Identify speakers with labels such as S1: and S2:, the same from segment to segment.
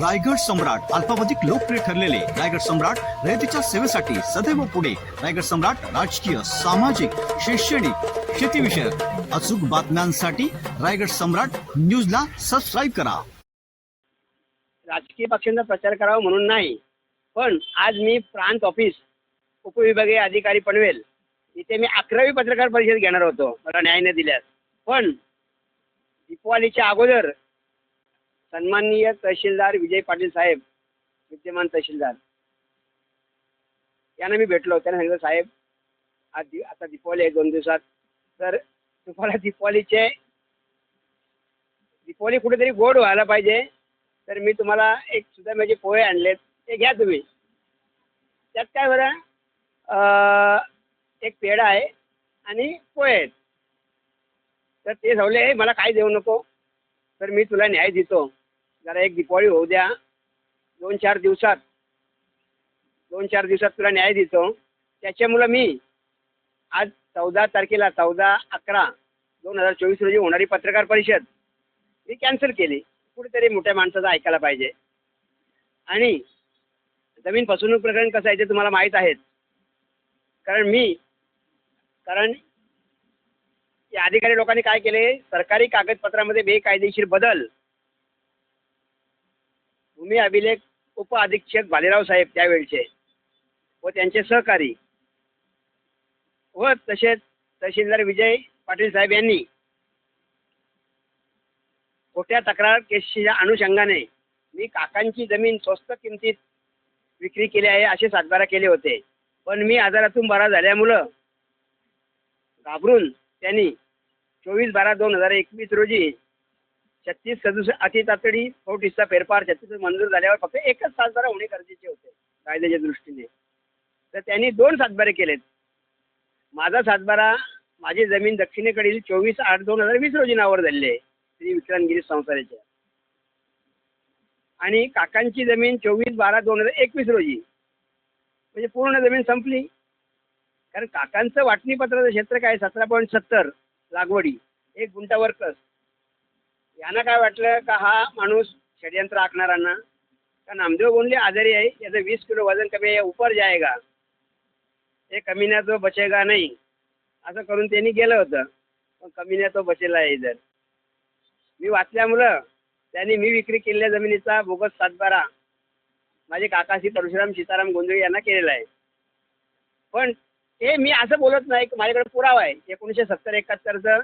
S1: रायगड सम्राट अल्पावधिक लोकप्रिय ठरलेले रायगड सम्राट रयतेच्या सेवेसाठी सदैव पुढे. रायगड सम्राट राजकीय सामाजिक शैक्षणिक शेतीविषयक अचूक बातम्यांसाठी रायगड सम्राट न्यूजला सबस्क्राईब करा.
S2: राजकीय पक्षांचा प्रचार करावा म्हणून नाही पण आज मी प्रांत ऑफिस उपविभागीय अधिकारी पनवेल इथे मी अकरावी पत्रकार परिषद घेणार होतो मला न्याय न दिल्यास. पण दीपावलीच्या अगोदर सन्माननीय तहसीलदार विजय पाटील साहेब विद्यमान तहसीलदार. यांना मी भेटलो त्यांना सांगितलं साहेब आज दि आता दीपावली आहे दोन दिवसात. तर तुम्हाला दीपावलीचे दीपावली कुठेतरी गोड व्हायला पाहिजे. तर मी तुम्हाला एक सुद्धा माझे पोहे आणलेत ते घ्या तुम्ही. त्यात काय बरं एक पेढा आहे आणि पोहे आहेत. तर ते सांगले मला काय देऊ नको. तर मी तुला न्याय देतो. जरा एक दिपावली होऊ द्या. दोन चार दिवसात दोन चार दिवसात तुला न्याय देतो. त्याच्यामुळं मी आज चौदा तारखेला चौदा अकरा दोन हजार चोवीस रोजी होणारी पत्रकार परिषद मी कॅन्सल केली. कुठेतरी मोठ्या माणसाचं ऐकायला पाहिजे. आणि जमीन फसवणूक प्रकरण कसं आहे ते तुम्हाला माहीत आहेत. कारण मी कारण या अधिकारी लोकांनी काय केले? सरकारी कागदपत्रामध्ये बेकायदेशीर बदल भूमी अभिलेख उप अधीक्षक भालेराव साहेब त्यावेळचे. व त्यांचे सहकारी. व तसेच तहसीलदार विजय पाटील साहेब यांनी. खोट्या तक्रार केसच्या अनुषंगाने मी काकांची जमीन स्वस्त किमतीत विक्री केली आहे असे सातबारा केले होते. पण मी आजारातून बरा झाल्यामुळं घाबरून त्यांनी चोवीस बारा दोन हजार एकवीस रोजी छत्तीस सदुस अति तातडी नोटीसचा फेरफार छत्तीस मंजूर झाल्यावर फक्त एकच सातबारा होणे गरजेचे होते कायद्याच्या दृष्टीने. तर त्यांनी दोन सातबारे केलेत. माझा सातबारा माझी जमीन दक्षिणेकडील चोवीस आठ दोन हजार वीस रोजी नावावर झालेली आहे श्री विक्रांतगिरी संसाराच्या आणि काकांची जमीन चोवीस बारा दोन हजार एकवीस रोजी. म्हणजे पूर्ण जमीन संपली. कारण काकांचं वाटणीपत्राचं क्षेत्र काय सतरा पॉईंट सत्तर लागवडी. एक गुंठावर कस. यांना काय वाटलं का हा माणूस षडयंत्र आखणाऱ्यांना? का नामदेव गोंडले आजारी आहे? याचं वीस किलो वजन कमी आहे ऊपर जायगा हे कमीना तो बचेगा नाही. असं करून त्यांनी गेलं होतं. पण कमीना तो बचेला आहे इधर मी वाचल्यामुळं त्यांनी मी विक्री केलेल्या जमिनीचा बोगस सातबारा माझे काकाशी परशुराम सीताराम गोंधळी यांना केलेला आहे. पण हे मी असं बोलत नाही की माझ्याकडे पुरावा आहे. एकोणीसशे सत्तर एकाहत्तरचं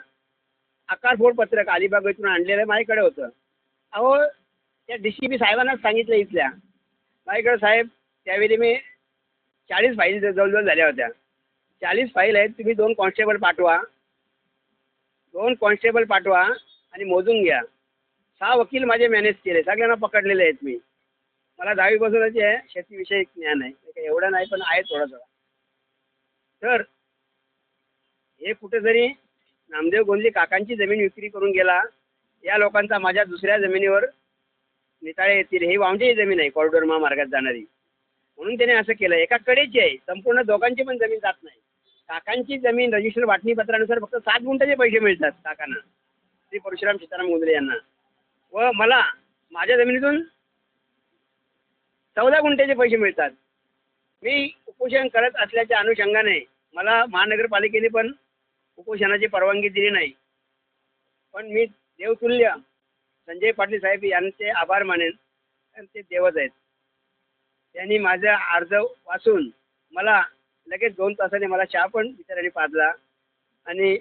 S2: आकारफोड पत्रक अलिबाग इथून आणलेलं माझ्याकडे होतं. अहो त्या डी सी पी साहेबांनाच सांगितलं इथल्या. माझ्याकडे साहेब त्यावेळी मी चाळीस फाईल जवळजवळ झाल्या होत्या. चाळीस फाईल आहेत तुम्ही दोन कॉन्स्टेबल पाठवा. दोन कॉन्स्टेबल पाठवा आणि मोजून घ्या. सहा वकील माझे मॅनेज केले सगळ्यांना पकडलेले आहेत मी. मला दहावीपासूनच आहे शेतीविषयी ज्ञान आहे. एवढं नाही पण आहे थोडं थोडं तर हे कुठेतरी नामदेव गोंधली काकांची जमीन विक्री करून गेला. या लोकांचा माझ्या दुसऱ्या जमिनीवर निताळे येतील. ही वामची जमीन आहे कॉरिडोर महामार्गात जाणारी. म्हणून त्याने असं केलं. एका कडेची आहे. संपूर्ण दोघांची पण जमीन जात नाही. काकांची जमीन रजिस्टर वाटणीपत्रानुसार फक्त सात गुंठाचे पैसे मिळतात काकांना. श्री परशुराम सीताराम गोंदले यांना. व मला माझ्या जमिनीतून चौदा गुंठ्याचे पैसे मिळतात. मी उपोषण करत असल्याच्या अनुषंगाने मला महानगरपालिकेने पण उपोषणाची परवानगी दिली नाही. पण मी देवतुल्य संजय पाटील साहेब यांचे आभार मानेन. कारण ते देवच आहेत. त्यांनी माझा अर्ज वाचून मला लगेच दोन तासाने मला चहा पण विचाराने पाजला. आणि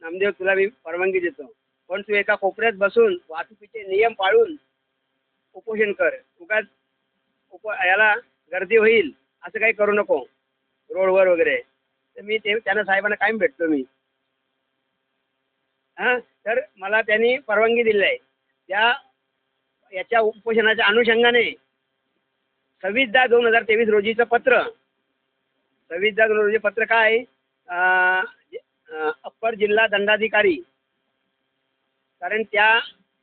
S2: नामदेव तुला मी परवानगी देतो. पण तू एका कोपऱ्यात बसून वाहतुकीचे नियम पाळून उपोषण कर. उगाच उप याला गर्दी होईल. असं काही करू नको. रोडवर वगैरे. तर मी ते त्यांना साहेबांना कायम भेटतो मी. हां तर मला त्यांनी परवानगी दिली आहे. त्या याच्या उपोषणाच्या अनुषंगाने सव्वीस दहा दोन हजार तेवीस रोजीचं पत्र सव्वीस दहा दोन रोजी पत्र काय अप्पर जिल्हा दंडाधिकारी. कारण त्या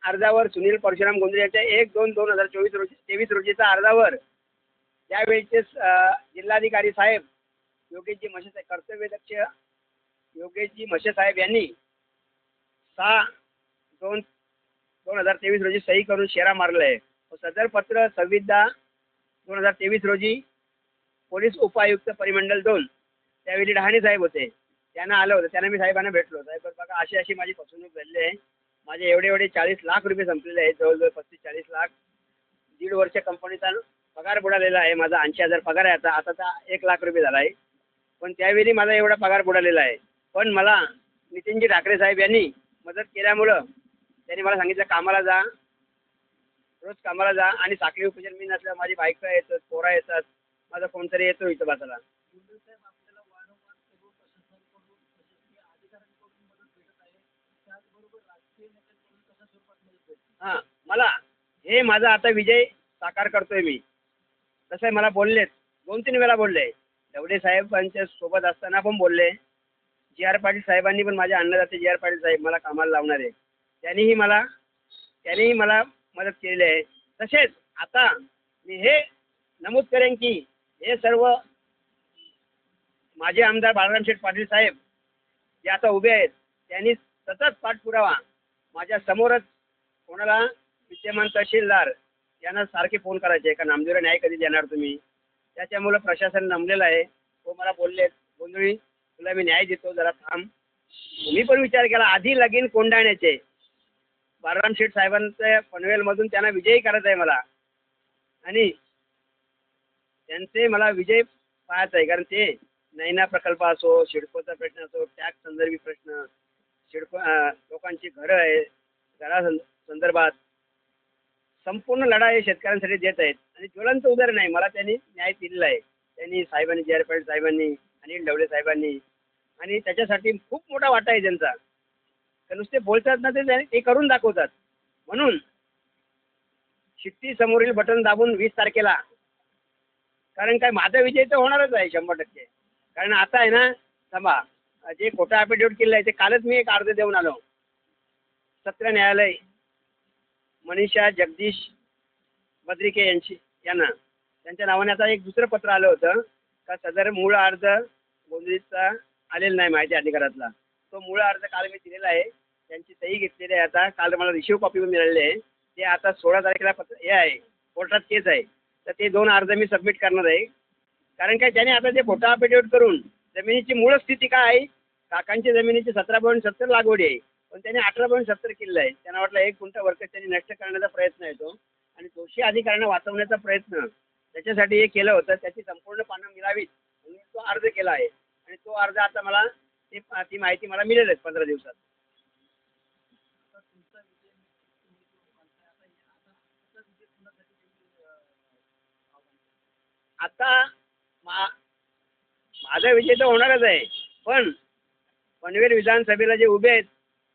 S2: अर्जावर सुनील परशुराम गोंधळे यांच्या एक दोन दोन हजार चोवीस रोजी तेवीस रोजीचा अर्जावर त्यावेळीचे जिल्हाधिकारी साहेब योगेशजी म्हशे साहेब कर्तव्यदक्ष योगेशजी म्हशे साहेब यांनी सहा दोन दोन हजार तेवीस रोजी सही करून शेरा मारलं आहे सदर पत्र सव्वीस दहा दोन हजार तेवीस रोजी पोलीस उपायुक्त परिमंडल दोन त्यावेळी डहाणे साहेब होते. त्यांना आलं होतं. त्यांना मी साहेबांना भेटलो साहेब बघा अशी अशी माझी फसवणूक झालेली आहे. माझे एवढे एवढे चाळीस लाख रुपये संपलेले आहेत जवळजवळ पस्तीस चाळीस लाख. दीड वर्ष कंपनीचा पगार बुडालेला आहे. माझा ऐंशी हजार पगार आहे आता. आता तर एक लाख रुपये झाला आहे. पण त्यावेळी माझा एवढा पगार बुडालेला आहे. पण मला नितीनजी ठाकरे साहेब यांनी मदत केल्यामुळं त्यांनी मला सांगितलं कामाला जा. रोज कामाला जा आणि साखळी उपचार मी नसल्या माझी बायको येतात पोरा येतात. माझा कोणतरी येतो इथं बसायला. हां मला हे माझा आता विजय साकार करतोय मी. तसं आहे मला बोललेत. दोन तीन वेळा बोलले. दवडे साहेबांच्या सोबत असताना पण बोलले. जी आर पाटील साहेबांनी पण माझ्या अन्नदाते जी आर पाटील साहेब मला कामाला लावणार आहे त्यांनीही मला त्यांनीही मला मदत केलेली आहे. तसेच आता मी हे नमूद करेन की हे सर्व माझे आमदार बाळाराम शेठ पाटील साहेब जे आता उभे आहेत त्यांनी सतत पाठपुरावा माझ्या समोरच कोणाला विद्यमान तहसीलदार यांना सारखे फोन करायचे. का नामदेवरा न्याय कधी देणार तुम्ही? त्याच्यामुळं प्रशासन नमलेलं आहे. तो मला बोलले गोंधळी तुला मी न्याय देतो जरा थांब. मी पण विचार केला आधी लगीन कोंडाण्याचे बाळराम शेठ साहेबांच्या पनवेलमधून त्यांना विजयी करायचा आहे मला. आणि त्यांचे मला विजय पाहायचा आहे कारण ते नैना प्रकल्प असो शिडकोचा प्रश्न असो टॅक्स संदर्भी प्रश्न शिडको लोकांची घरं आहे घरा सं- संदर्भात संपूर्ण लढा हे शेतकऱ्यांसाठी देत आहेत. आणि ज्वलंत उदाहरण आहे मला त्यांनी न्याय दिलेला आहे. त्यांनी साहेबांनी जे आर पाटील साहेबांनी अनिल ढवळे साहेबांनी. आणि त्याच्यासाठी खूप मोठा वाटा आहे त्यांचा. तर नुसते बोलतात ना ते ते करून दाखवतात. म्हणून शिट्टी समोरील बटन दाबून वीस तारखेला कारण काय माझा विजय तर होणारच आहे शंभर टक्के. कारण आता आहे ना थांबा जे खोटं ॲफिडेविट केलं आहे ते कालच मी एक अर्ज देऊन आलो. सत्र न्यायालय मनीषा जगदीश बद्रिके यांची यांना. त्यांच्या नावाने आता एक दुसरं पत्र आलं होतं का सदर मूळ अर्ज गोंधळीचा आलेला नाही माहिती अधिकारातला. तो मूळ अर्ज काल मी दिलेला आहे. त्यांची सही घेतलेली आहे आता. काल मला रिशिव कॉपी पण मिळालेली आहे. ते आता सोळा तारखेला पत्र हे आहे. कोर्टात केस आहे. तर ते दोन अर्ज मी सबमिट करणार आहे. कारण काय त्याने आता ते फोटो अफिडेविट करून जमिनीची मूळ स्थिती काय आहे? काकांची जमिनीची सतरा पॉईंट सत्तर लागवडी आहे. पण त्याने अठरा पॉईंट सत्तर किल्ला आहे त्यांना वाटलं एक गुंठा वर्कर त्यांनी नष्ट करण्याचा प्रयत्न आहे तो. आणि दोषी अधिकाऱ्यांना वाचवण्याचा प्रयत्न त्याच्यासाठी हे केलं होतं. त्याची संपूर्ण पानं मिळावीत म्हणून तो अर्ज केला आहे. आणि तो अर्ज आता मला ती ती माहिती मला मिळेल पंधरा दिवसात. आता मा माझा विजय तर होणारच आहे. पण पनवेल विधानसभेला जे उभे आहेत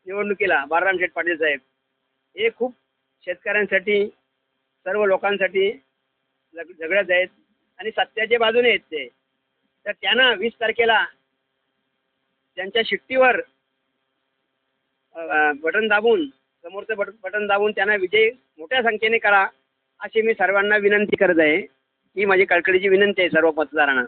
S2: निवडणुकीला बाळाराम शेठ पाटील साहेब. हे खूप शेतकऱ्यांसाठी सर्व लोकांसाठी लग झगडत आहेत आणि सत्याच्या बाजूने आहेत ते. तर त्यांना वीस तारखेला त्यांच्या शिट्टीवर बटन दाबून समोरचं बट बटन दाबून त्यांना विजय मोठ्या संख्येने करा अशी मी सर्वांना विनंती करत आहे. ही माझी कळकळीची विनंती आहे सर्व मतदारांना.